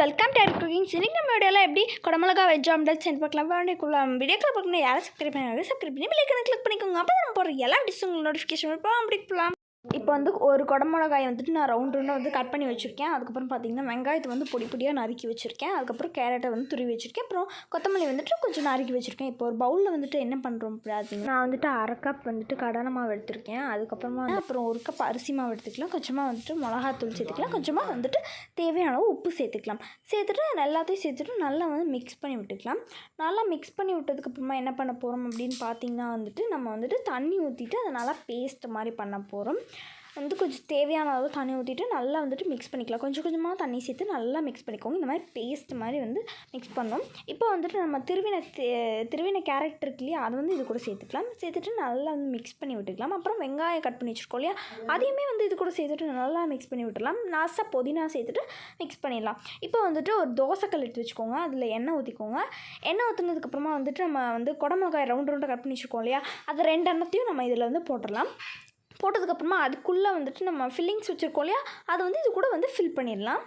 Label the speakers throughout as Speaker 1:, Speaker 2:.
Speaker 1: Welcome to cooking இன்னைக்கு நம்ம வீடியோவில் எப்படி குடமிளகா வெஜ் ஆம்லெட் செஞ்சு பார்க்கலாம். வேண்டியக்குள்ள வீடியோக்கில் பார்க்கணும் யாரும் சப்ஸ்கிரைப் பண்ணி சப்ஸ்கிரைப் பண்ணி பிள்ளைக்கு கிளிக் பண்ணிக்கோங்க. அப்போ நம்ம போகிற எல்லா டிஷ் உங்களுக்கு நோட்டிஃபிகேஷன் போகலாம் அப்படி போகலாம் இப்போ வந்து ஒரு குடமிளகாயை வந்துட்டு நான் ரவுண்ட் ரவுண்டாக வந்து கட் பண்ணி வச்சுருக்கேன். அதுக்கப்புறம் பார்த்திங்கன்னா வெங்காயத்தை வந்து பொடி பொடியாக நறுக்கி வச்சுருக்கேன். அதுக்கப்புறம் கேரட்டை வந்து துருவி வச்சுருக்கேன். அப்புறம் கொத்தமல்லி வந்துட்டு கொஞ்சம் நறுக்கி வச்சுருக்கேன். இப்போ ஒரு பவுலில் வந்துட்டு என்ன பண்ணுறோம் பார்த்தீங்கன்னா நான் வந்துட்டு அரை கப் வந்துட்டு கடலை மாவு எடுத்திருக்கேன். அதுக்கப்புறமா வந்து அப்புறம் ஒரு கப் அரிசி மாவு எடுத்துக்கலாம். கொஞ்சமாக வந்துட்டு மிளகாத்தூள் சேர்த்துக்கலாம். கொஞ்சமாக வந்துட்டு தேவையான அளவு உப்பு சேர்த்துக்கலாம். சேர்த்துட்டு எல்லாத்தையும் சேர்த்துட்டு நல்லா வந்து மிக்ஸ் பண்ணி விட்டுக்கலாம். நல்லா மிக்ஸ் பண்ணி விட்டதுக்கப்புறமா என்ன பண்ண போகிறோம் அப்படின்னு பார்த்தீங்கன்னா வந்துட்டு நம்ம வந்துட்டு தண்ணி ஊற்றிட்டு அதை நல்லா பேஸ்ட் மாதிரி பண்ண போகிறோம் வந்து கொஞ்சம் தேவையான அளவு தண்ணி ஊற்றிட்டு நல்லா வந்துட்டு மிக்ஸ் பண்ணிக்கலாம். கொஞ்சம் கொஞ்சமாக தண்ணி சேர்த்து நல்லா மிக்ஸ் பண்ணிக்கோங்க. இந்த மாதிரி பேஸ்ட் மாதிரி வந்து மிக்ஸ் பண்ணோம். இப்போ வந்துட்டு நம்ம திருவினை திருவினை திருவின கேரட் இருக்கு இல்லையா? அதை வந்து இது கூட சேர்த்துக்கலாம். சேர்த்துட்டு நல்லா வந்து மிக்ஸ் பண்ணி விட்டுக்கலாம். அப்புறம் வெங்காயம் கட் பண்ணி வச்சுருக்கோம் இல்லையா? அதையுமே வந்து இது கூட சேர்த்துட்டு நல்லா மிக்ஸ் பண்ணி விட்டுடலாம். நாசா புதினா சேர்த்துட்டு மிக்ஸ் பண்ணிடலாம். இப்போ வந்துட்டு ஒரு தோசைக்கல் எடுத்து வச்சுக்கோங்க. அதில் எண்ணெய் ஊற்றிக்கோங்க எண்ணெய் ஊற்றுனதுக்கப்புறமா வந்துட்டு நம்ம வந்து குடமிளகாய் ரவுண்ட் ரவுண்டாக கட் பண்ணி வச்சுருக்கோம் இல்லையா? அது ரெண்டு எண்ணத்தையும் நம்ம இதில் வந்து போட்டுடலாம். போட்டதுக்கப்புறமா அதுக்குள்ளே வந்துட்டு நம்ம ஃபில்லிங்ஸ் வச்சுருக்கோம் இல்லையா? அதை வந்து இது கூட வந்து ஃபில் பண்ணிடலாம்.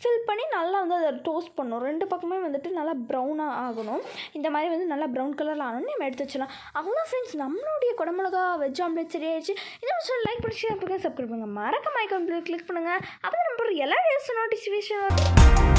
Speaker 1: ஃபில் பண்ணி நல்லா வந்து அதை டோஸ்ட் பண்ணணும். ரெண்டு பக்கமே வந்துட்டு நல்லா ப்ரௌனாக ஆகணும். இந்த மாதிரி வந்து நல்லா ப்ரௌன் கலரில் ஆகணும்னு நம்ம எடுத்து வச்சிடலாம். அவ்வளோ ஃப்ரெண்ட்ஸ் நம்மளுடைய குடமிளகா வெஜ் ஆம்லேட் சரி ஆயிடுச்சு. இந்த விஷயம் லைக் பண்ணி ஷேர் பண்ணுங்கள் சப்ஸ்கிரைப் பண்ணுங்கள் மறக்க மைக்கன் கிளிக் பண்ணுங்கள் அப்போ நம்ம எல்லா வீடியோஸும் நோட்டிஃபிகேஷன்